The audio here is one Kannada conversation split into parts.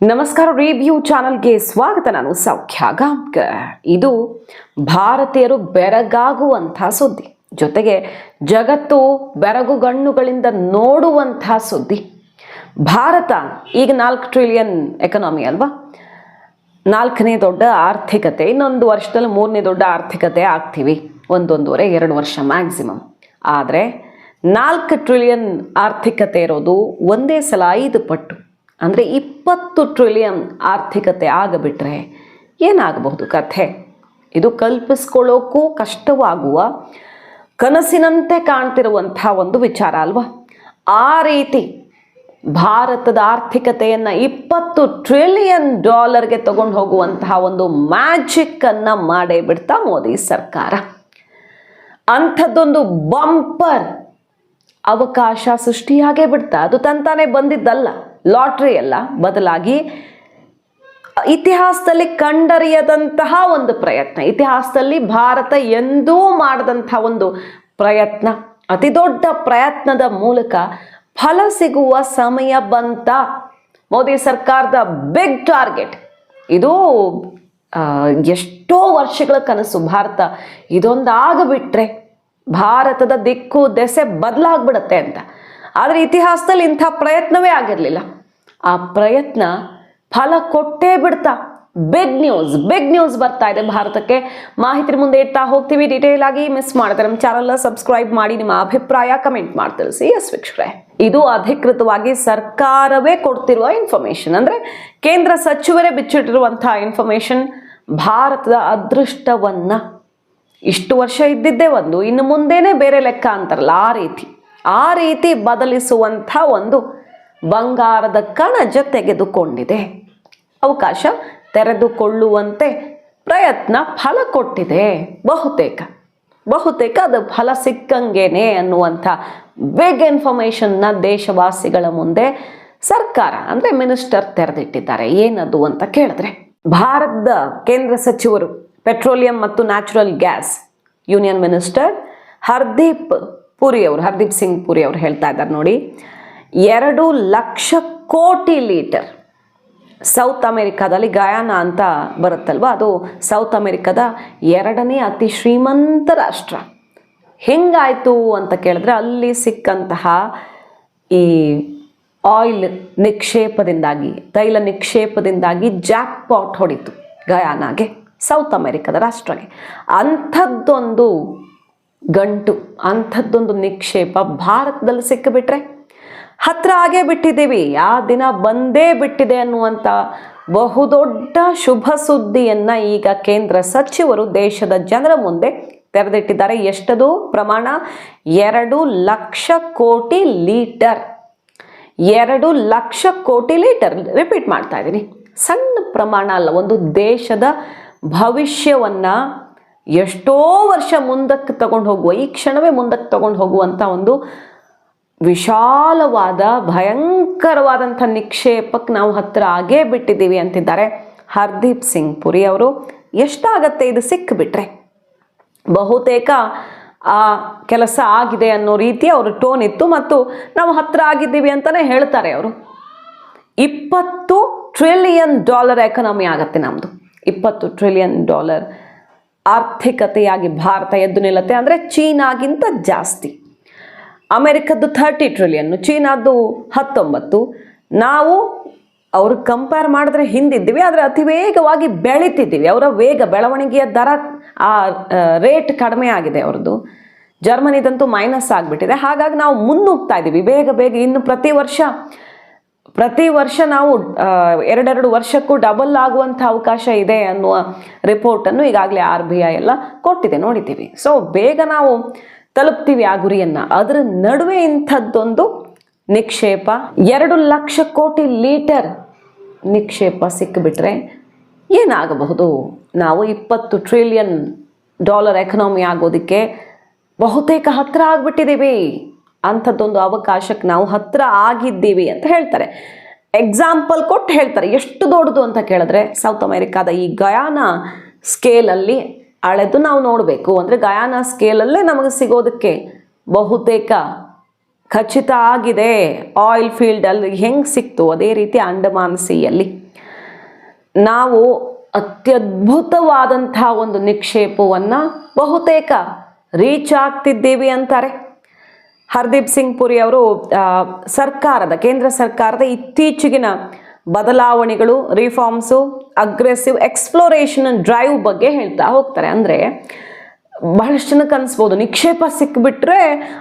ನಮಸ್ಕಾರ ರಿವ್ಯೂ ಚಾನಲ್ಗೆ ಸ್ವಾಗತ. ನಾನು ಸೌಖ್ಯ ಗಾಂವ್ಕರ್ ಇದು ಭಾರತೀಯರು ಬೆರಗಾಗುವಂಥ ಸುದ್ದಿ. ಜೊತೆಗೆ ಜಗತ್ತು ಬೆರಗುಗಣ್ಣುಗಳಿಂದ ನೋಡುವಂಥ ಸುದ್ದಿ. ಭಾರತ, ಈಗ ನಾಲ್ಕು ಟ್ರಿಲಿಯನ್ ಎಕನಾಮಿ ಅಲ್ವಾ? ನಾಲ್ಕನೇ ದೊಡ್ಡ ಆರ್ಥಿಕತೆ, ಇನ್ನೊಂದು ವರ್ಷದಲ್ಲಿ ಮೂರನೇ ದೊಡ್ಡ ಆರ್ಥಿಕತೆ ಆಗ್ತೀವಿ. ಒಂದೊಂದೂವರೆ, ಎರಡು ವರ್ಷ ಮ್ಯಾಕ್ಸಿಮಮ್ ಆದರೆ ನಾಲ್ಕು ಟ್ರಿಲಿಯನ್ ಆರ್ಥಿಕತೆ ಇರೋದು ಒಂದೇ ಸಲ ಐದು ಪಟ್ಟು. ಅಂದರೆ ಇಪ್ಪತ್ತು ಟ್ರಿಲಿಯನ್ ಆರ್ಥಿಕತೆ ಆಗಬಿಟ್ರೆ ಏನಾಗಬಹುದು ಕಥೆ? ಇದು ಕಲ್ಪಿಸ್ಕೊಳ್ಳೋಕ್ಕೂ ಕಷ್ಟವಾಗುವ, ಕನಸಿನಂತೆ ಕಾಣ್ತಿರುವಂಥ ಒಂದು ವಿಚಾರ ಅಲ್ವಾ? ಆ ರೀತಿ ಭಾರತದ ಆರ್ಥಿಕತೆಯನ್ನು ಇಪ್ಪತ್ತು ಟ್ರಿಲಿಯನ್ ಡಾಲರ್ಗೆ ತಗೊಂಡು ಹೋಗುವಂತಹ ಒಂದು ಮ್ಯಾಜಿಕ್ಕನ್ನು ಮಾಡೇ ಬಿಡ್ತಾ ಮೋದಿ ಸರ್ಕಾರ. ಅಂಥದ್ದೊಂದು ಬಂಪರ್ ಅವಕಾಶ ಸೃಷ್ಟಿಯಾಗೇ ಬಿಡ್ತಾ. ಅದು ತಂತಾನೆ ಬಂದಿದ್ದಲ್ಲ. ಲಾಟ್ರಿ ಅಲ್ಲ, ಬದಲಾಗಿ ಇತಿಹಾಸದಲ್ಲಿ ಕಂಡರಿಯದಂತಹ ಒಂದು ಪ್ರಯತ್ನ. ಇತಿಹಾಸದಲ್ಲಿ ಭಾರತ ಎಂದೂ ಮಾಡದಂತಹ ಒಂದು ಪ್ರಯತ್ನ. ಅತಿ ದೊಡ್ಡ ಪ್ರಯತ್ನದ ಮೂಲಕ ಫಲ ಸಿಗುವ ಸಮಯ ಬಂತ. ಮೋದಿ ಸರ್ಕಾರದ ಬಿಗ್ ಟಾರ್ಗೆಟ್ ಇದು ಎಷ್ಟೋ ವರ್ಷಗಳ ಕನಸು. ಭಾರತ ಇದೊಂದಾಗಬಿಟ್ರೆ ಭಾರತದ ದಿಕ್ಕು, ದೆಸೆ ಬದಲಾಗ್ಬಿಡತ್ತೆ ಅಂತ. ಆದರೆ ಇತಿಹಾಸದಲ್ಲಿ ಇಂಥ ಪ್ರಯತ್ನವೇ ಆಗಿರಲಿಲ್ಲ. ಆ ಪ್ರಯತ್ನ ಫಲ ಕೊಟ್ಟೇ ಬಿಡ್ತಾ. ಬಿಗ್ ನ್ಯೂಸ್ ಬಿಗ್ ನ್ಯೂಸ್ ಬರ್ತಾ ಇದೆ ಭಾರತಕ್ಕೆ. ಮಾಹಿತಿ ಮುಂದೆ ಇಡ್ತಾ ಹೋಗ್ತೀವಿ. ಡೀಟೇಲ್ ಆಗಿ ಮಿಸ್ ಮಾಡಿದ್ರೆ ನಮ್ಮ ಚಾನಲ್ ಸಬ್ಸ್ಕ್ರೈಬ್ ಮಾಡಿ ನಿಮ್ಮ ಅಭಿಪ್ರಾಯ ಕಮೆಂಟ್ ಮಾಡಿ ತಿಳಿಸಿ. ಎಸ್ ವೀಕ್ಷಕರೇ, ಇದು ಅಧಿಕೃತವಾಗಿ ಸರ್ಕಾರವೇ ಕೊಡ್ತಿರುವ ಇನ್ಫಾರ್ಮೇಶನ್ ಅಂದ್ರೆ ಕೇಂದ್ರ ಸಚಿವರೇ ಬಿಚ್ಚಿಟ್ಟಿರುವಂತಹ ಇನ್ಫಾರ್ಮೇಶನ್ ಭಾರತದ ಅದೃಷ್ಟವನ್ನ ಇಷ್ಟು ವರ್ಷ ಇದ್ದಿದ್ದೇ ಒಂದು, ಇನ್ನು ಮುಂದೆನೇ ಬೇರೆ ಲೆಕ್ಕ ಅಂತಾರಲ್ಲ, ಆ ರೀತಿ ಆ ರೀತಿ ಬದಲಿಸುವಂಥ ಒಂದು ಬಂಗಾರದ ಕಣಜ ತೆಗೆದುಕೊಂಡಿದೆ ಅವಕಾಶ ತೆರೆದುಕೊಳ್ಳುವಂತೆ ಪ್ರಯತ್ನ ಫಲ ಕೊಟ್ಟಿದೆ. ಬಹುತೇಕ. ಬಹುತೇಕ ಅದು ಫಲ ಸಿಕ್ಕಂಗೇನೆ ಅನ್ನುವಂಥ ಬಿಗ್ ಇನ್ಫಾರ್ಮೇಷನ್ನ ದೇಶವಾಸಿಗಳ ಮುಂದೆ ಸರ್ಕಾರ, ಅಂದರೆ ಮಿನಿಸ್ಟರ್ ತೆರೆದಿಟ್ಟಿದ್ದಾರೆ. ಏನದು ಅಂತ ಕೇಳಿದ್ರೆ, ಭಾರತದ ಕೇಂದ್ರ ಸಚಿವರು ಪೆಟ್ರೋಲಿಯಂ ಮತ್ತು natural gas union minister Hardeep Puri ಅವರು, ಹರ್ದೀಪ್ ಸಿಂಗ್ ಪುರಿ ಅವರು ಹೇಳ್ತಾ ಇದ್ದಾರೆ ನೋಡಿ. ಎರಡು ಲಕ್ಷ ಕೋಟಿ ಲೀಟರ್ ಸೌತ್ ಅಮೆರಿಕಾದಲ್ಲಿ ಗಯಾನ ಅಂತ ಬರುತ್ತಲ್ವ? ಅದು ಸೌತ್ ಅಮೆರಿಕದ ಎರಡನೇ ಅತಿ ಶ್ರೀಮಂತ ರಾಷ್ಟ್ರ. ಹೆಂಗಾಯಿತು ಅಂತ ಕೇಳಿದ್ರೆ ಅಲ್ಲಿ ಸಿಕ್ಕಂತಹ ಈ ಆಯಿಲ್ ನಿಕ್ಷೇಪದಿಂದಾಗಿ, ತೈಲ ನಿಕ್ಷೇಪದಿಂದಾಗಿ ಜಾಕ್ ಪಾಟ್ ಹೊಡಿತು ಗಯಾನಾಗೆ, ಸೌತ್ ಅಮೆರಿಕದ ರಾಷ್ಟ್ರಕ್ಕೆ ಅಂಥದ್ದೊಂದು ಗಂಟು, ಅಂಥದ್ದೊಂದು ನಿಕ್ಷೇಪ ಭಾರತದಲ್ಲಿ ಸಿಕ್ಕಿಬಿಟ್ರೆ ಹತ್ರ ಆಗೇ ಬಿಟ್ಟಿದ್ದೀವಿ, ಆ ದಿನ ಬಂದೇ ಬಿಟ್ಟಿದೆ ಅನ್ನುವಂಥ ಬಹುದೊಡ್ಡ ಶುಭ ಸುದ್ದಿಯನ್ನು ಈಗ ಕೇಂದ್ರ ಸಚಿವರು ದೇಶದ ಜನರ ಮುಂದೆ ತೆರೆದಿಟ್ಟಿದ್ದಾರೆ. ಎಷ್ಟದು? ಪ್ರಮಾಣ ಎರಡು ಲಕ್ಷ ಕೋಟಿ ಲೀಟರ್. ಎರಡು ಲಕ್ಷ ಕೋಟಿ ಲೀಟರ್. ರಿಪೀಟ್ ಮಾಡ್ತಾ ಇದ್ದೀನಿ. ಸಣ್ಣ ಪ್ರಮಾಣ ಅಲ್ಲ, ಒಂದು ದೇಶದ ಭವಿಷ್ಯವನ್ನು ಎಷ್ಟೋ ವರ್ಷ ಮುಂದಕ್ಕೆ ತಗೊಂಡು ಹೋಗುವ, ಈ ಕ್ಷಣವೇ ಮುಂದಕ್ಕೆ ತಗೊಂಡು ಹೋಗುವಂಥ ಒಂದು ವಿಶಾಲವಾದ, ಭಯಂಕರವಾದಂಥ ನಿಕ್ಷೇಪಕ್ಕೆ ನಾವು ಹತ್ತಿರ ಆಗೇ ಬಿಟ್ಟಿದ್ದೀವಿ ಅಂತಿದ್ದಾರೆ ಹರ್ದೀಪ್ ಸಿಂಗ್ ಪುರಿ ಅವರು. ಎಷ್ಟಾಗತ್ತೆ ಇದು ಸಿಕ್ಕಿಬಿಟ್ರೆ ಬಹುತೇಕ ಆ ಕೆಲಸ ಆಗಿದೆ ಅನ್ನೋ ರೀತಿ ಅವರು ಟೋನ್ ಇತ್ತು ಮತ್ತು ನಾವು ಹತ್ತಿರ ಆಗಿದ್ದೀವಿ ಅಂತಲೇ ಹೇಳ್ತಾರೆ ಅವರು. ಇಪ್ಪತ್ತು ಟ್ರಿಲಿಯನ್ ಡಾಲರ್ ಎಕನಾಮಿ ಆಗತ್ತೆ ನಮ್ಮದು ಇಪ್ಪತ್ತು ಟ್ರಿಲಿಯನ್ ಡಾಲರ್ ಆರ್ಥಿಕತೆಯಾಗಿ ಭಾರತ ಎದ್ದು ನಿಲ್ಲತ್ತೆ. ಅಂದರೆ ಚೀನಾಗಿಂತ ಜಾಸ್ತಿ. ಅಮೆರಿಕದ್ದು ಥರ್ಟಿ ಟ್ರಿಲಿಯನ್ನು ಚೀನಾದ್ದು ಹತ್ತೊಂಬತ್ತು. ನಾವು ಅವರು ಕಂಪೇರ್ ಮಾಡಿದ್ರೆ ಹಿಂದಿದ್ದೀವಿ, ಆದರೆ ಅತಿ ವೇಗವಾಗಿ ಬೆಳೀತಿದ್ದೀವಿ. ಅವರ ವೇಗ, ಬೆಳವಣಿಗೆಯ ದರ, ಆ ರೇಟ್ ಕಡಿಮೆ ಆಗಿದೆ ಅವ್ರದ್ದು ಜರ್ಮನಿದಂತೂ ಮೈನಸ್ ಆಗಿಬಿಟ್ಟಿದೆ. ಹಾಗಾಗಿ ನಾವು ಮುನ್ನುಗ್ತಾ ಇದ್ದೀವಿ. ಬೇಗ ಬೇಗ ಇನ್ನು ಪ್ರತಿ ವರ್ಷ ಪ್ರತಿ ವರ್ಷ ನಾವು ಎರಡೆರಡು ವರ್ಷಕ್ಕೂ ಡಬಲ್ ಆಗುವಂಥ ಅವಕಾಶ ಇದೆ ಅನ್ನುವ ರಿಪೋರ್ಟನ್ನು ಈಗಾಗಲೇ ಆರ್ ಬಿ ಐ ಎಲ್ಲ ಕೊಟ್ಟಿದೆ, ನೋಡಿದ್ದೀವಿ. ಸೊ ಬೇಗ ನಾವು ತಲುಪ್ತೀವಿ ಆ ಗುರಿಯನ್ನು. ಅದರ ನಡುವೆ ಇಂಥದ್ದೊಂದು ನಿಕ್ಷೇಪ, ಎರಡು ಲಕ್ಷ ಕೋಟಿ ಲೀಟರ್ ನಿಕ್ಷೇಪ ಸಿಕ್ಕಿಬಿಟ್ರೆ ಏನಾಗಬಹುದು? ನಾವು ಇಪ್ಪತ್ತು ಟ್ರಿಲಿಯನ್ ಡಾಲರ್ ಎಕನಾಮಿ ಆಗೋದಕ್ಕೆ ಬಹುತೇಕ ಹತ್ತಿರ ಆಗಿಬಿಟ್ಟಿದ್ದೀವಿ. ಅಂಥದ್ದೊಂದು ಅವಕಾಶಕ್ಕೆ ನಾವು ಹತ್ತಿರ ಆಗಿದ್ದೀವಿ ಅಂತ ಹೇಳ್ತಾರೆ. ಎಕ್ಸಾಂಪಲ್ ಕೊಟ್ಟು ಹೇಳ್ತಾರೆ. ಎಷ್ಟು ದೊಡ್ಡದು ಅಂತ ಕೇಳಿದ್ರೆ ಸೌತ್ ಅಮೆರಿಕಾದ ಈ ಗಯಾನ ಸ್ಕೇಲಲ್ಲಿ ಅಳೆದು ನಾವು ನೋಡಬೇಕು. ಅಂದರೆ ಗಯಾನ ಸ್ಕೇಲಲ್ಲೇ ನಮಗೆ ಸಿಗೋದಕ್ಕೆ ಬಹುತೇಕ ಖಚಿತ ಆಗಿದೆ. ಆಯಿಲ್ ಫೀಲ್ಡಲ್ಲಿ ಹೆಂಗೆ ಸಿಕ್ತು? ಅದೇ ರೀತಿ ಅಂಡಮಾನ್ ಸಿಯಲ್ಲಿ ನಾವು ಅತ್ಯದ್ಭುತವಾದಂಥ ಒಂದು ನಿಕ್ಷೇಪವನ್ನು ಬಹುತೇಕ ರೀಚ್ ಆಗ್ತಿದ್ದೀವಿ ಅಂತಾರೆ. ಹರ್ದೀಪ್ ಸಿಂಗ್ ಪುರಿ ಅವರು ಸರ್ಕಾರದ, ಕೇಂದ್ರ ಸರ್ಕಾರದ ಇತ್ತೀಚೆಗಿನ ಬದಲಾವಣೆಗಳು ರಿಫಾರ್ಮ್ಸು ಅಗ್ರೆಸಿವ್ ಎಕ್ಸ್ಪ್ಲೋರೇಷನ್ ಡ್ರೈವ್ ಬಗ್ಗೆ ಹೇಳ್ತಾ ಹೋಗ್ತಾರೆ. ಅಂದರೆ ಬಹಳಷ್ಟು ಜನಕ್ಕೆ ಅನಿಸ್ಬೋದು ನಿಕ್ಷೇಪ ಸಿಕ್ಕಿಬಿಟ್ರೆ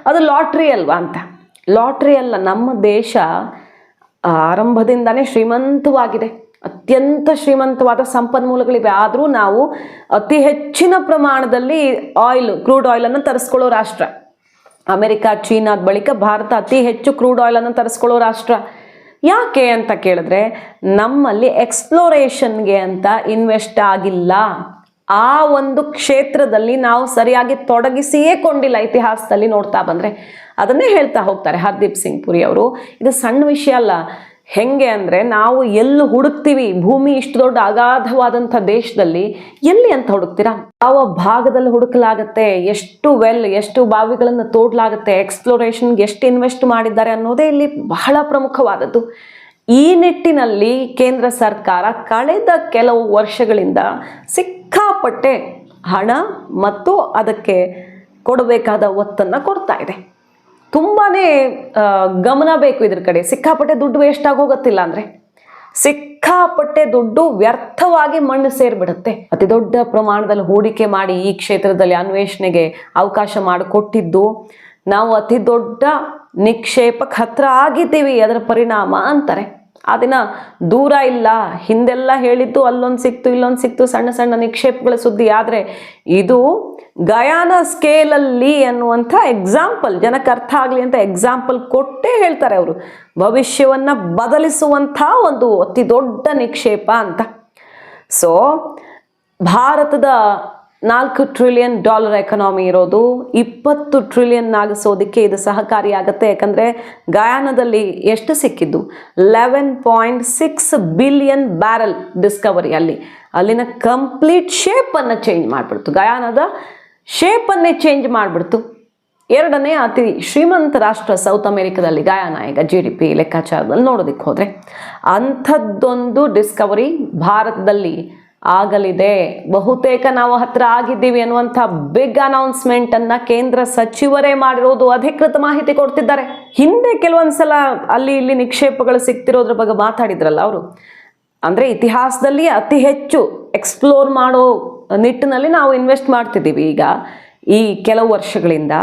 ಅದು ಲಾಟ್ರಿ ಅಲ್ವಾ ಅಂತ. ಲಾಟ್ರಿ ಅಲ್ಲ, ನಮ್ಮ ದೇಶ ಆರಂಭದಿಂದನೇ ಶ್ರೀಮಂತವಾಗಿದೆ. ಅತ್ಯಂತ ಶ್ರೀಮಂತವಾದ ಸಂಪನ್ಮೂಲಗಳಿವೆ. ಆದರೂ ನಾವು ಅತಿ ಹೆಚ್ಚಿನ ಪ್ರಮಾಣದಲ್ಲಿ ಆಯಿಲ್ ಕ್ರೂಡ್ ಆಯಿಲನ್ನು ತರಿಸ್ಕೊಳ್ಳೋ ರಾಷ್ಟ್ರ. ಅಮೆರಿಕ, ಚೀನಾದ ಬಳಿಕ ಭಾರತ ಅತಿ ಹೆಚ್ಚು ಕ್ರೂಡ್ ಆಯಿಲನ್ನು ತರಿಸ್ಕೊಳ್ಳೋ ರಾಷ್ಟ್ರ. ಯಾಕೆ ಅಂತ ಕೇಳಿದ್ರೆ ನಮ್ಮಲ್ಲಿ ಎಕ್ಸ್ಪ್ಲೋರೇಷನ್ಗೆ ಅಂತ ಇನ್ವೆಸ್ಟ್ ಆಗಿಲ್ಲ. ಆ ಒಂದು ಕ್ಷೇತ್ರದಲ್ಲಿ ನಾವು ಸರಿಯಾಗಿ ತೊಡಗಿಸಿಯೇ ಕೊಂಡಿಲ್ಲ ಇತಿಹಾಸದಲ್ಲಿ ನೋಡ್ತಾ ಬಂದರೆ. ಅದನ್ನೇ ಹೇಳ್ತಾ ಹೋಗ್ತಾರೆ ಹರ್ದೀಪ್ ಸಿಂಗ್ ಪುರಿ ಅವರು. ಇದು ಸಣ್ಣ ವಿಷಯ ಅಲ್ಲ. ಹೆಂಗೆ ಅಂದರೆ ನಾವು ಎಲ್ಲಿ ಹುಡುಕ್ತೀವಿ, ಭೂಮಿ ಇಷ್ಟು ದೊಡ್ಡ ಅಗಾಧವಾದಂಥ ದೇಶದಲ್ಲಿ ಎಲ್ಲಿ ಅಂತ ಹುಡುಕ್ತೀರಾ? ಯಾವ ಭಾಗದಲ್ಲಿ ಹುಡುಕಲಾಗತ್ತೆ, ಎಷ್ಟು ವೆಲ್ ಎಷ್ಟು ಬಾವಿಗಳನ್ನು ತೋಡ್ಲಾಗತ್ತೆ ಎಕ್ಸ್ಪ್ಲೋರೇಷನ್ಗೆ ಎಷ್ಟು ಇನ್ವೆಸ್ಟ್ ಮಾಡಿದ್ದಾರೆ ಅನ್ನೋದೇ ಇಲ್ಲಿ ಬಹಳ ಪ್ರಮುಖವಾದದ್ದು. ಈ ನಿಟ್ಟಿನಲ್ಲಿ ಕೇಂದ್ರ ಸರ್ಕಾರ ಕಳೆದ ಕೆಲವು ವರ್ಷಗಳಿಂದ ಸಿಕ್ಕಾಪಟ್ಟೆ ಹಣ ಮತ್ತು ಅದಕ್ಕೆ ಕೊಡಬೇಕಾದ ಒತ್ತನ್ನು ಕೊಡ್ತಾ ಇದೆ. ತುಂಬಾ ಗಮನ ಬೇಕು ಇದ್ರ ಕಡೆ. ಸಿಕ್ಕಾಪಟ್ಟೆ ದುಡ್ಡು ವೇಸ್ಟ್ ಆಗೋಗತ್ತಿಲ್ಲ ಅಂದರೆ. ಸಿಕ್ಕಾಪಟ್ಟೆ ದುಡ್ಡು ವ್ಯರ್ಥವಾಗಿ ಮಣ್ಣು ಸೇರಿಬಿಡುತ್ತೆ. ಅತಿ ದೊಡ್ಡ ಪ್ರಮಾಣದಲ್ಲಿ ಹೂಡಿಕೆ ಮಾಡಿ ಈ ಕ್ಷೇತ್ರದಲ್ಲಿ ಅನ್ವೇಷಣೆಗೆ ಅವಕಾಶ ಮಾಡಿಕೊಟ್ಟಿದ್ದು, ನಾವು ಅತಿ ದೊಡ್ಡ ನಿಕ್ಷೇಪಕ್ಕೆ ಹತ್ರ ಆಗಿದ್ದೀವಿ, ಅದರ ಪರಿಣಾಮ ಅಂತಾರೆ. ಆ ದಿನ ದೂರ ಇಲ್ಲ. ಹಿಂದೆಲ್ಲ ಹೇಳಿದ್ದು ಅಲ್ಲೊಂದು ಸಿಕ್ತು, ಇಲ್ಲೊಂದು ಸಿಕ್ತು, ಸಣ್ಣ ಸಣ್ಣ ನಿಕ್ಷೇಪಗಳ ಸುದ್ದಿ. ಆದರೆ ಇದು ಗಯಾನ ಸ್ಕೇಲಲ್ಲಿ ಅನ್ನುವಂಥ ಎಕ್ಸಾಂಪಲ್ ಜನಕ್ಕೆ ಅರ್ಥ ಆಗಲಿ ಅಂತ ಎಕ್ಸಾಂಪಲ್ ಕೊಟ್ಟೇ ಹೇಳ್ತಾರೆ ಅವರು. ಭವಿಷ್ಯವನ್ನು ಬದಲಿಸುವಂಥ ಒಂದು ಅತಿ ದೊಡ್ಡ ನಿಕ್ಷೇಪ ಅಂತ. ಸೊ ಭಾರತದ ನಾಲ್ಕು ಟ್ರಿಲಿಯನ್ ಡಾಲರ್ ಎಕನಾಮಿ ಇರೋದು, ಇಪ್ಪತ್ತು ಟ್ರಿಲಿಯನ್ ಆಗಿಸೋದಕ್ಕೆ ಇದು ಸಹಕಾರಿಯಾಗುತ್ತೆ. ಯಾಕಂದರೆ ಗಯಾನದಲ್ಲಿ ಎಷ್ಟು ಸಿಕ್ಕಿದ್ದು? Eleven point six billion barrel discovery ಅಲ್ಲಿ. ಅಲ್ಲಿನ ಕಂಪ್ಲೀಟ್ ಶೇಪನ್ನು ಚೇಂಜ್ ಮಾಡಿಬಿಡ್ತು. ಗಯಾನದ ಶೇಪನ್ನೇ ಚೇಂಜ್ ಮಾಡಿಬಿಡ್ತು. ಎರಡನೇ ಅತಿ ಶ್ರೀಮಂತ ರಾಷ್ಟ್ರ ಸೌತ್ ಅಮೆರಿಕದಲ್ಲಿ ಗಾಯನ ಈಗ ಜಿ ಡಿ ಪಿ ಲೆಕ್ಕಾಚಾರದಲ್ಲಿ ನೋಡೋದಕ್ಕೆ ಹೋದರೆ ಅಂಥದ್ದೊಂದು ಡಿಸ್ಕವರಿ ಭಾರತದಲ್ಲಿ ಆಗಲಿದೆ. ಬಹುತೇಕ ನಾವು ಹತ್ರ ಆಗಿದ್ದೀವಿ ಅನ್ನುವಂಥ ಬಿಗ್ ಅನೌನ್ಸ್ಮೆಂಟನ್ನು ಕೇಂದ್ರ ಸಚಿವರೇ ಮಾಡಿರೋದು ಅಧಿಕೃತ ಮಾಹಿತಿ ಕೊಡ್ತಿದ್ದಾರೆ. ಹಿಂದೆ ಕೆಲವೊಂದ್ಸಲ ಅಲ್ಲಿ ಇಲ್ಲಿ ನಿಕ್ಷೇಪಗಳು ಸಿಗ್ತಿರೋದ್ರ ಬಗ್ಗೆ ಮಾತಾಡಿದ್ರಲ್ಲ ಅವರು. ಅಂದರೆ ಇತಿಹಾಸದಲ್ಲಿ ಅತಿ ಹೆಚ್ಚು ಎಕ್ಸ್ಪ್ಲೋರ್ ಮಾಡೋ ನಿಟ್ಟಿನಲ್ಲಿ ನಾವು ಇನ್ವೆಸ್ಟ್ ಮಾಡ್ತಿದ್ದೀವಿ ಈಗ. ಈ ಕೆಲವು ವರ್ಷಗಳಿಂದ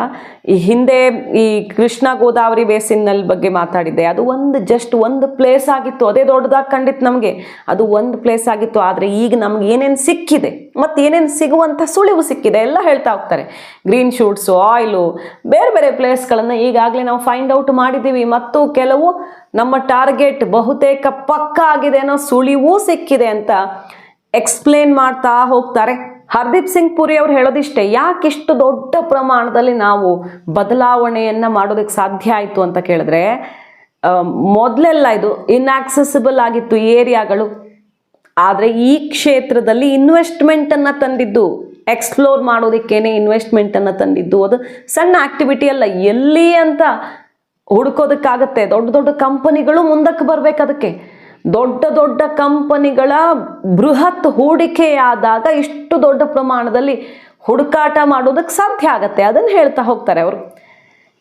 ಈ ಹಿಂದೆ ಈ ಕೃಷ್ಣ ಗೋದಾವರಿ ಬೇಸಿನ್ನಲ್ಲಿ ಬಗ್ಗೆ ಮಾತಾಡಿದ್ದೆ. ಅದು ಒಂದು ಜಸ್ಟ್ ಒಂದು ಪ್ಲೇಸ್ ಆಗಿತ್ತು. ಅದೇ ದೊಡ್ಡದಾಗಿ ಕಂಡಿತ್ತು ನಮಗೆ. ಅದು ಒಂದು ಪ್ಲೇಸ್ ಆಗಿತ್ತು. ಆದರೆ ಈಗ ನಮ್ಗೆ ಏನೇನು ಸಿಕ್ಕಿದೆ, ಮತ್ತು ಏನೇನು ಸಿಗುವಂಥ ಸುಳಿವು ಸಿಕ್ಕಿದೆ ಎಲ್ಲ ಹೇಳ್ತಾ ಹೋಗ್ತಾರೆ. ಗ್ರೀನ್ ಶೂಟ್ಸು ಆಯಿಲು ಬೇರೆ ಬೇರೆ ಪ್ಲೇಸ್ಗಳನ್ನು ಈಗಾಗಲೇ ನಾವು ಫೈಂಡ್ ಔಟ್ ಮಾಡಿದ್ದೀವಿ. ಮತ್ತು ಕೆಲವು ನಮ್ಮ ಟಾರ್ಗೆಟ್ ಬಹುತೇಕ ಪಕ್ಕ ಆಗಿದೆ ಅನ್ನೋ ಸುಳಿವೂ ಸಿಕ್ಕಿದೆ ಅಂತ ಎಕ್ಸ್ಪ್ಲೇನ್ ಮಾಡ್ತಾ ಹೋಗ್ತಾರೆ. ಹರ್ದೀಪ್ ಸಿಂಗ್ ಪುರಿ ಅವ್ರು ಹೇಳೋದಿಷ್ಟೇ ಯಾಕಿಷ್ಟು ದೊಡ್ಡ ಪ್ರಮಾಣದಲ್ಲಿ ನಾವು ಬದಲಾವಣೆಯನ್ನು ಮಾಡೋದಕ್ಕೆ ಸಾಧ್ಯ ಆಯಿತು ಅಂತ ಕೇಳಿದ್ರೆ ಮೊದಲೆಲ್ಲ ಇದು ಇನ್ಆಕ್ಸೆಸಿಬಲ್ ಆಗಿತ್ತು ಏರಿಯಾಗಳು. ಆದರೆ ಈ ಕ್ಷೇತ್ರದಲ್ಲಿ ಇನ್ವೆಸ್ಟ್ಮೆಂಟನ್ನು ತಂದಿದ್ದು ಎಕ್ಸ್ಪ್ಲೋರ್ ಮಾಡೋದಕ್ಕೇನೆ ಇನ್ವೆಸ್ಟ್ಮೆಂಟನ್ನು ತಂದಿದ್ದು, ಅದು ಸಣ್ಣ ಆಕ್ಟಿವಿಟಿ ಅಲ್ಲ, ಎಲ್ಲಿ ಅಂತ ಹುಡುಕೋದಕ್ಕಾಗತ್ತೆ, ದೊಡ್ಡ ದೊಡ್ಡ ಕಂಪನಿಗಳು ಮುಂದಕ್ಕೆ ಬರ್ಬೇಕು ಅದಕ್ಕೆ. ದೊಡ್ಡ ದೊಡ್ಡ ಕಂಪನಿಗಳ ಬೃಹತ್ ಹೂಡಿಕೆಯಾದಾಗ ಇಷ್ಟು ದೊಡ್ಡ ಪ್ರಮಾಣದಲ್ಲಿ ಹುಡುಕಾಟ ಮಾಡೋದಕ್ಕೆ ಸಾಧ್ಯ ಆಗತ್ತೆ. ಅದನ್ನು ಹೇಳ್ತಾ ಹೋಗ್ತಾರೆ ಅವರು.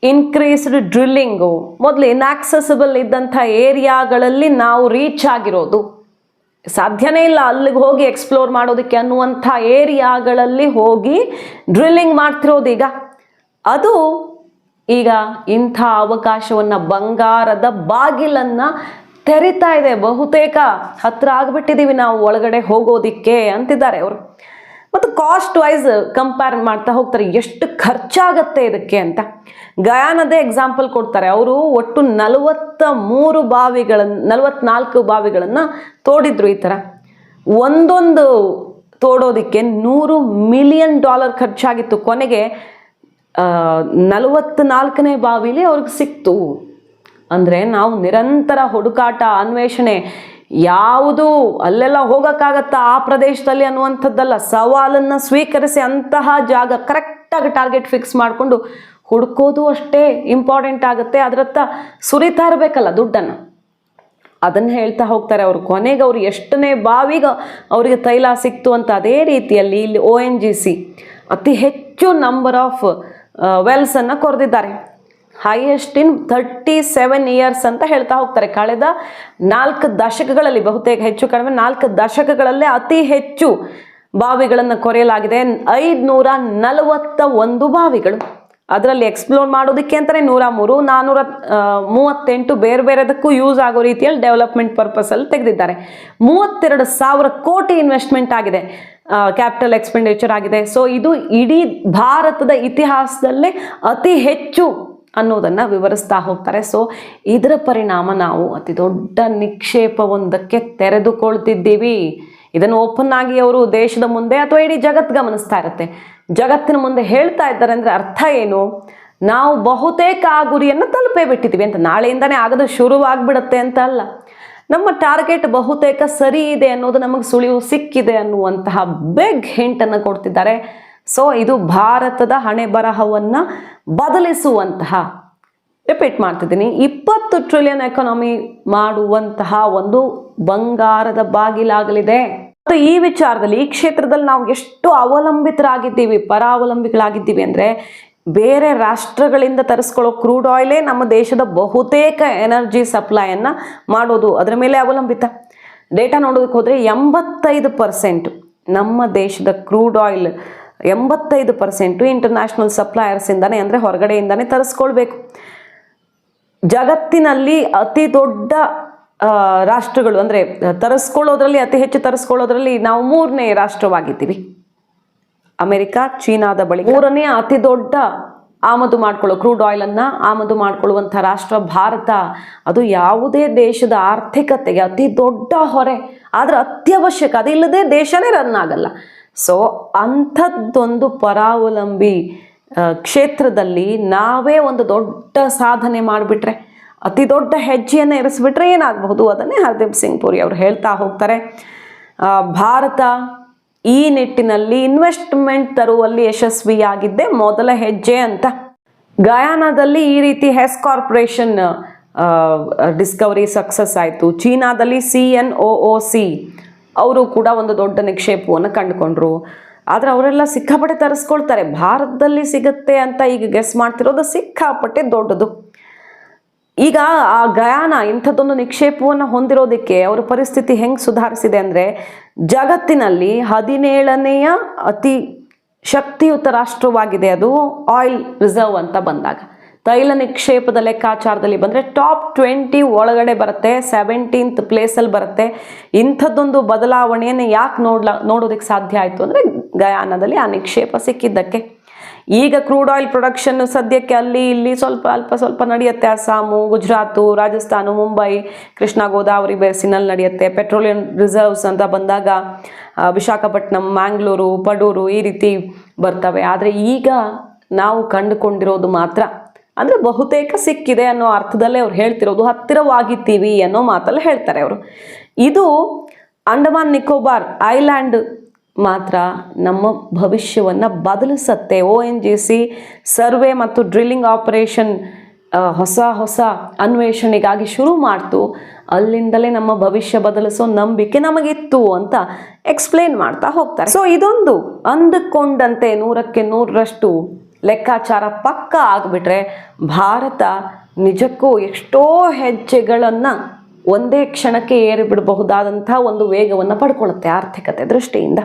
ಇನ್ಕ್ರೀಸ್ಡ್ ಡ್ರಿಲ್ಲಿಂಗು ಮೊದಲು ಇನ್ಆಕ್ಸೆಸಿಬಲ್ ಇದ್ದಂಥ ಏರಿಯಾಗಳಲ್ಲಿ ನಾವು ರೀಚ್ ಆಗಿರೋದು. ಸಾಧ್ಯನೇ ಇಲ್ಲ ಅಲ್ಲಿಗೆ ಹೋಗಿ ಎಕ್ಸ್ಪ್ಲೋರ್ ಮಾಡೋದಕ್ಕೆ ಅನ್ನುವಂಥ ಏರಿಯಾಗಳಲ್ಲಿ ಹೋಗಿ ಡ್ರಿಲ್ಲಿಂಗ್ ಮಾಡ್ತಿರೋದು ಈಗ. ಅದು ಈಗ ಇಂಥ ಅವಕಾಶವನ್ನು ಬಂಗಾರದ ಬಾಗಿಲನ್ನು ತೆರಿತಾ ಇದೆ. ಬಹುತೇಕ ಹತ್ರ ಆಗ್ಬಿಟ್ಟಿದ್ದೀವಿ ನಾವು, ಒಳಗಡೆ ಹೋಗೋದಿಕ್ಕೆ ಅಂತಿದ್ದಾರೆ ಅವರು. ಮತ್ತು ಕಾಸ್ಟ್ ವೈಸ್ ಕಂಪೇರ್ ಮಾಡ್ತಾ ಹೋಗ್ತಾರೆ, ಎಷ್ಟು ಖರ್ಚಾಗತ್ತೆ ಇದಕ್ಕೆ ಅಂತ. ಗಯಾನದೇ ಎಕ್ಸಾಂಪಲ್ ಕೊಡ್ತಾರೆ. ಅವರು ಒಟ್ಟು ನಲವತ್ತ ಮೂರು ಬಾವಿಗಳನ್ನು, ನಲವತ್ನಾಲ್ಕು ಬಾವಿಗಳನ್ನು ತೋಡಿದ್ರು ಈ ಥರ. ಒಂದೊಂದು ತೋಡೋದಕ್ಕೆ ನೂರು ಮಿಲಿಯನ್ ಡಾಲರ್ ಖರ್ಚಾಗಿತ್ತು. ಕೊನೆಗೆ ನಲವತ್ನಾಲ್ಕನೇ ಬಾವಿಲಿ ಅವ್ರಿಗೆ ಸಿಕ್ತು. ಅಂದರೆ ನಾವು ನಿರಂತರ ಹುಡುಕಾಟ, ಅನ್ವೇಷಣೆ, ಯಾವುದು ಅಲ್ಲೆಲ್ಲ ಹೋಗೋಕ್ಕಾಗತ್ತಾ ಆ ಪ್ರದೇಶದಲ್ಲಿ ಅನ್ನುವಂಥದ್ದಲ್ಲ, ಸವಾಲನ್ನು ಸ್ವೀಕರಿಸಿ ಅಂತಹ ಜಾಗ ಕರೆಕ್ಟಾಗಿ ಟಾರ್ಗೆಟ್ ಫಿಕ್ಸ್ ಮಾಡಿಕೊಂಡು ಹುಡುಕೋದು ಅಷ್ಟೇ ಇಂಪಾರ್ಟೆಂಟ್ ಆಗುತ್ತೆ. ಅದರತ್ತ ಸುರಿತಾ ಇರಬೇಕಲ್ಲ ದುಡ್ಡನ್ನು. ಅದನ್ನು ಹೇಳ್ತಾ ಹೋಗ್ತಾರೆ ಅವರು. ಕೊನೆಗೆ ಅವರು ಎಷ್ಟನೇ ಬಾವಿಗೆ ಅವರಿಗೆ ತೈಲ ಸಿಕ್ತು ಅಂತ ಅದೇ ರೀತಿಯಲ್ಲಿ ಇಲ್ಲಿ ಒ ಸಿ ಅತಿ ಹೆಚ್ಚು ನಂಬರ್ ಆಫ್ ವೆಲ್ಸನ್ನು ಕೊರೆದಿದ್ದಾರೆ. Highest in thirty seven years ಅಂತ ಹೇಳ್ತಾ ಹೋಗ್ತಾರೆ. ಕಳೆದ ನಾಲ್ಕು ದಶಕಗಳಲ್ಲಿ, ಬಹುತೇಕ ಹೆಚ್ಚು ಕಡಿಮೆ ನಾಲ್ಕು ದಶಕಗಳಲ್ಲೇ ಅತಿ ಹೆಚ್ಚು ಬಾವಿಗಳನ್ನು ಕೊರೆಯಲಾಗಿದೆ. ಐದುನೂರ ನಲವತ್ತ ಒಂದು ಬಾವಿಗಳು. ಅದರಲ್ಲಿ ಎಕ್ಸ್ಪ್ಲೋರ್ ಮಾಡೋದಕ್ಕೆ ಅಂತಲೇ ನೂರ ಮೂರು ನಾನ್ನೂರ ಮೂವತ್ತೆಂಟು ಬೇರೆ ಬೇರೆದಕ್ಕೂ ಯೂಸ್ ಆಗೋ ರೀತಿಯಲ್ಲಿ ಡೆವಲಪ್ಮೆಂಟ್ ಪರ್ಪಸಲ್ಲಿ ತೆಗೆದಿದ್ದಾರೆ. ಮೂವತ್ತೆರಡು ಸಾವಿರ ಕೋಟಿ ಇನ್ವೆಸ್ಟ್ಮೆಂಟ್ ಆಗಿದೆ. ಕ್ಯಾಪಿಟಲ್ ಎಕ್ಸ್ಪೆಂಡಿಚರ್ ಆಗಿದೆ. ಸೊ ಇದು ಇಡೀ ಭಾರತದ ಇತಿಹಾಸದಲ್ಲೇ ಅತಿ ಹೆಚ್ಚು ಅನ್ನೋದನ್ನು ವಿವರಿಸ್ತಾ ಹೋಗ್ತಾರೆ. ಸೊ ಇದರ ಪರಿಣಾಮ ನಾವು ಅತಿ ದೊಡ್ಡ ನಿಕ್ಷೇಪವೊಂದಕ್ಕೆ ತೆರೆದುಕೊಳ್ತಿದ್ದೀವಿ. ಇದನ್ನು ಓಪನ್ ಆಗಿ ಅವರು ದೇಶದ ಮುಂದೆ ಅಥವಾ ಇಡೀ ಜಗತ್ತು ಗಮನಿಸ್ತಾ ಇರುತ್ತೆ. ಜಗತ್ತಿನ ಮುಂದೆ ಹೇಳ್ತಾ ಇದ್ದಾರೆ ಅಂದರೆ ಅರ್ಥ ಏನು? ನಾವು ಬಹುತೇಕ ಆ ಗುರಿಯನ್ನು ತಲುಪೇ ಬಿಟ್ಟಿದ್ದೀವಿ ಅಂತ. ನಾಳೆಯಿಂದನೇ ಆಗದು ಶುರುವಾಗ್ಬಿಡುತ್ತೆ ಅಂತ ಅಲ್ಲ. ನಮ್ಮ ಟಾರ್ಗೆಟ್ ಬಹುತೇಕ ಸರಿ ಇದೆ ಅನ್ನೋದು ನಮಗೆ ಸುಳಿವು ಸಿಕ್ಕಿದೆ ಅನ್ನುವಂತಹ ಬೆಗ್ ಹಿಂಟನ್ನು ಕೊಡ್ತಿದ್ದಾರೆ. ಸೊ ಇದು ಭಾರತದ ಹಣೆ ಬರಹವನ್ನು ಬದಲಿಸುವಂತಹ ರಿಪೀಟ್ ಮಾಡ್ತಿದ್ದೀನಿ, ಇಪ್ಪತ್ತು ಟ್ರಿಲಿಯನ್ ಎಕಾನಮಿ ಮಾಡುವಂತಹ ಒಂದು ಬಂಗಾರದ ಬಾಗಿಲಾಗಲಿದೆ. ಮತ್ತು ಈ ವಿಚಾರದಲ್ಲಿ, ಈ ಕ್ಷೇತ್ರದಲ್ಲಿ ನಾವು ಎಷ್ಟು ಅವಲಂಬಿತರಾಗಿದ್ದೀವಿ, ಪರಾವಲಂಬಿಗಳಾಗಿದ್ದೀವಿ ಅಂದರೆ, ಬೇರೆ ರಾಷ್ಟ್ರಗಳಿಂದ ತರಿಸ್ಕೊಳ್ಳೋ ಕ್ರೂಡ್ ಆಯಿಲೇ ನಮ್ಮ ದೇಶದ ಬಹುತೇಕ ಎನರ್ಜಿ ಸಪ್ಲೈಯನ್ನು ಮಾಡೋದು ಅದರ ಮೇಲೆ ಅವಲಂಬಿತ. ಡೇಟಾ ನೋಡೋದಕ್ಕೆ ಹೋದರೆ ಎಂಬತ್ತೈದು ಪರ್ಸೆಂಟ್ ನಮ್ಮ ದೇಶದ ಕ್ರೂಡ್ ಆಯಿಲ್ ಎಂಬತ್ತೈದು ಪರ್ಸೆಂಟು ಇಂಟರ್ನ್ಯಾಷನಲ್ ಸಪ್ಲೈಯರ್ಸಿಂದನೇ ಅಂದರೆ ಹೊರಗಡೆಯಿಂದನೇ ತರಿಸ್ಕೊಳ್ಬೇಕು. ಜಗತ್ತಿನಲ್ಲಿ ಅತಿ ದೊಡ್ಡ ರಾಷ್ಟ್ರಗಳು ಅಂದರೆ ತರಿಸ್ಕೊಳ್ಳೋದ್ರಲ್ಲಿ, ಅತಿ ಹೆಚ್ಚು ತರಿಸ್ಕೊಳ್ಳೋದ್ರಲ್ಲಿ ನಾವು ಮೂರನೇ ರಾಷ್ಟ್ರವಾಗಿದ್ದೀವಿ. ಅಮೆರಿಕ, ಚೀನಾದ ಬಳಿ ಮೂರನೇ ಅತಿ ದೊಡ್ಡ ಆಮದು ಮಾಡ್ಕೊಳ್ಳೋ ಕ್ರೂಡ್ ಆಯಿಲನ್ನು ಆಮದು ಮಾಡ್ಕೊಳ್ಳುವಂಥ ರಾಷ್ಟ್ರ ಭಾರತ. ಅದು ಯಾವುದೇ ದೇಶದ ಆರ್ಥಿಕತೆಗೆ ಅತಿ ದೊಡ್ಡ ಹೊರೆ. ಆದರೆ ಅತ್ಯವಶ್ಯಕ ಅದಿಲ್ಲದೆ ದೇಶನೇ ರನ್ ಆಗಲ್ಲ. ಸೊ ಅಂಥದ್ದೊಂದು ಪರಾವಲಂಬಿ ಕ್ಷೇತ್ರದಲ್ಲಿ ನಾವೇ ಒಂದು ದೊಡ್ಡ ಸಾಧನೆ ಮಾಡಿಬಿಟ್ರೆ, ಅತಿ ದೊಡ್ಡ ಹೆಜ್ಜೆಯನ್ನು ಇರಿಸ್ಬಿಟ್ರೆ ಏನಾಗಬಹುದು? ಅದನ್ನೇ ಹರ್ದೀಪ್ ಸಿಂಗ್ ಪುರಿ ಅವರು ಹೇಳ್ತಾ ಹೋಗ್ತಾರೆ. ಭಾರತ ಈ ನಿಟ್ಟಿನಲ್ಲಿ ಇನ್ವೆಸ್ಟ್ಮೆಂಟ್ ತರುವಲ್ಲಿ ಯಶಸ್ವಿಯಾಗಿದ್ದೆ ಮೊದಲ ಹೆಜ್ಜೆ ಅಂತ. ಗಯಾನಾದಲ್ಲಿ ಈ ರೀತಿ ಹೆಸ್ ಕಾರ್ಪೊರೇಷನ್ ಡಿಸ್ಕವರಿ ಸಕ್ಸಸ್ ಆಯಿತು. ಚೀನಾದಲ್ಲಿ ಸಿ ಎನ್ ಒ ಸಿ ಅವರು ಕೂಡ ಒಂದು ದೊಡ್ಡ ನಿಕ್ಷೇಪವನ್ನು ಕಂಡುಕೊಂಡ್ರು. ಆದರೆ ಅವರೆಲ್ಲ ಸಿಕ್ಕಾಪಟ್ಟೆ ತರಿಸ್ಕೊಳ್ತಾರೆ. ಭಾರತದಲ್ಲಿ ಸಿಗುತ್ತೆ ಅಂತ ಈಗ ಗೆಸ್ ಮಾಡ್ತಿರೋದು ಸಿಕ್ಕಾಪಟ್ಟೆ ದೊಡ್ಡದು. ಈಗ ಆ ಗಯಾನ ಇಂಥದ್ದೊಂದು ನಿಕ್ಷೇಪವನ್ನು ಹೊಂದಿರೋದಕ್ಕೆ ಅವರ ಪರಿಸ್ಥಿತಿ ಹೆಂಗೆ ಸುಧಾರಿಸಿದೆ ಅಂದರೆ ಜಗತ್ತಿನಲ್ಲಿ ಹದಿನೇಳನೆಯ ಅತಿ ಶಕ್ತಿಯುತ ರಾಷ್ಟ್ರವಾಗಿದೆ ಅದು ಆಯಿಲ್ ರಿಸರ್ವ್ ಅಂತ ಬಂದಾಗ. ತೈಲ ನಿಕ್ಷೇಪದ ಲೆಕ್ಕಾಚಾರದಲ್ಲಿ ಬಂದರೆ ಟಾಪ್ ಟ್ವೆಂಟಿ ಒಳಗಡೆ ಬರುತ್ತೆ ಸೆವೆಂಟೀನ್ತ್ ಪ್ಲೇಸಲ್ಲಿ ಬರುತ್ತೆ. ಇಂಥದ್ದೊಂದು ಬದಲಾವಣೆಯನ್ನು ಯಾಕೆ ನೋಡ್ಲ, ನೋಡೋದಕ್ಕೆ ಸಾಧ್ಯ ಆಯಿತು ಅಂದರೆ ಗಯಾನದಲ್ಲಿ ಆ ನಿಕ್ಷೇಪ ಸಿಕ್ಕಿದ್ದಕ್ಕೆ. ಈಗ ಕ್ರೂಡ್ ಆಯಿಲ್ ಪ್ರೊಡಕ್ಷನ್ ಸದ್ಯಕ್ಕೆ ಅಲ್ಲಿ ಇಲ್ಲಿ ಸ್ವಲ್ಪ ಅಲ್ಪ ಸ್ವಲ್ಪ ನಡೆಯುತ್ತೆ. ಅಸ್ಸಾಮು ಗುಜರಾತು ರಾಜಸ್ಥಾನ ಮುಂಬೈ ಕೃಷ್ಣ ಗೋದಾವರಿ ಬೇಸಿನಲ್ಲಿ ನಡೆಯುತ್ತೆ. ಪೆಟ್ರೋಲಿಯಂ ರಿಸರ್ವ್ಸ್ ಅಂತ ಬಂದಾಗ ವಿಶಾಖಪಟ್ಟಣಂ ಮ್ಯಾಂಗ್ಳೂರು ಪಡೂರು ಈ ರೀತಿ ಬರ್ತವೆ. ಆದರೆ ಈಗ ನಾವು ಕಂಡುಕೊಂಡಿರೋದು ಮಾತ್ರ ಅಂದರೆ ಬಹುತೇಕ ಸಿಕ್ಕಿದೆ ಅನ್ನೋ ಅರ್ಥದಲ್ಲೇ ಅವ್ರು ಹೇಳ್ತಿರೋದು, ಹತ್ತಿರವಾಗಿದ್ದೀವಿ ಅನ್ನೋ ಮಾತಲ್ಲಿ ಹೇಳ್ತಾರೆ ಅವರು. ಇದು ಅಂಡಮಾನ್ ನಿಕೋಬಾರ್ ಐಲ್ಯಾಂಡ್ ಮಾತ್ರ ನಮ್ಮ ಭವಿಷ್ಯವನ್ನು ಬದಲಿಸತ್ತೆ. O N G C survey ಮತ್ತು ಡ್ರಿಲ್ಲಿಂಗ್ ಆಪರೇಷನ್ ಹೊಸ ಹೊಸ ಅನ್ವೇಷಣೆಗಾಗಿ ಶುರು ಮಾಡ್ತು. ಅಲ್ಲಿಂದಲೇ ನಮ್ಮ ಭವಿಷ್ಯ ಬದಲಿಸೋ ನಂಬಿಕೆ ನಮಗಿತ್ತು ಅಂತ ಎಕ್ಸ್ಪ್ಲೇನ್ ಮಾಡ್ತಾ ಹೋಗ್ತಾರೆ. ಸೊ ಇದೊಂದು ಅಂದುಕೊಂಡಂತೆ ನೂರಕ್ಕೆ ನೂರರಷ್ಟು ಲೆಕ್ಕಾಚಾರ ಪಕ್ಕ ಆಗಿಬಿಟ್ರೆ ಭಾರತ ನಿಜಕ್ಕೂ ಎಷ್ಟೋ ಹೆಜ್ಜೆಗಳನ್ನು ಒಂದೇ ಕ್ಷಣಕ್ಕೆ ಏರಿಬಿಡಬಹುದಾದಂಥ ಒಂದು ವೇಗವನ್ನು ಪಡ್ಕೊಳ್ಳುತ್ತೆ ಆರ್ಥಿಕತೆ ದೃಷ್ಟಿಯಿಂದ.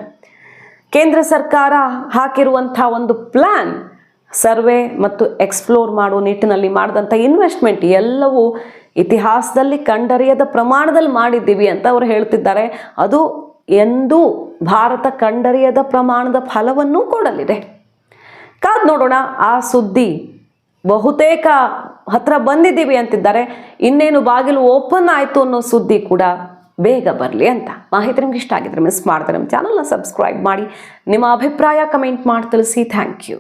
ಕೇಂದ್ರ ಸರ್ಕಾರ ಹಾಕಿರುವಂಥ ಒಂದು ಪ್ಲ್ಯಾನ್ ಸರ್ವೆ ಮತ್ತು ಎಕ್ಸ್ಪ್ಲೋರ್ ಮಾಡುವ ನಿಟ್ಟಿನಲ್ಲಿ ಮಾಡಿದಂಥ ಇನ್ವೆಸ್ಟ್ಮೆಂಟ್ ಎಲ್ಲವೂ ಇತಿಹಾಸದಲ್ಲಿ ಕಂಡರಿಯದ ಪ್ರಮಾಣದಲ್ಲಿ ಮಾಡಿದ್ದೀವಿ ಅಂತ ಅವರು ಹೇಳ್ತಿದ್ದಾರೆ. ಅದು ಎಂದೂ ಭಾರತ ಕಂಡರಿಯದ ಪ್ರಮಾಣದ ಫಲವನ್ನು ಕೊಡಲಿದೆ. ಕಾದ್ ನೋಡೋಣ, ಆ ಸುದ್ದಿ ಬಹುತೇಕ ಹತ್ರ ಬಂದಿದ್ದೀವಿ ಅಂತಿದ್ದಾರೆ. ಇನ್ನೇನು ಬಾಗಿಲು ಓಪನ್ ಆಯಿತು ಅನ್ನೋ ಸುದ್ದಿ ಕೂಡ ಬೇಗ ಬರಲಿ ಅಂತ ಮಾಹಿತಿ ನಿಮ್ಗೆ ಇಷ್ಟ ಆಗಿದ್ರೆ ಮಿಸ್ ಮಾಡ್ತಾರೆ ನಮ್ಮ ಚಾನಲ್ನ ಸಬ್ಸ್ಕ್ರೈಬ್ ಮಾಡಿ. ನಿಮ್ಮ ಅಭಿಪ್ರಾಯ ಕಮೆಂಟ್ ಮಾಡಿ ತಿಳಿಸಿ. Thank you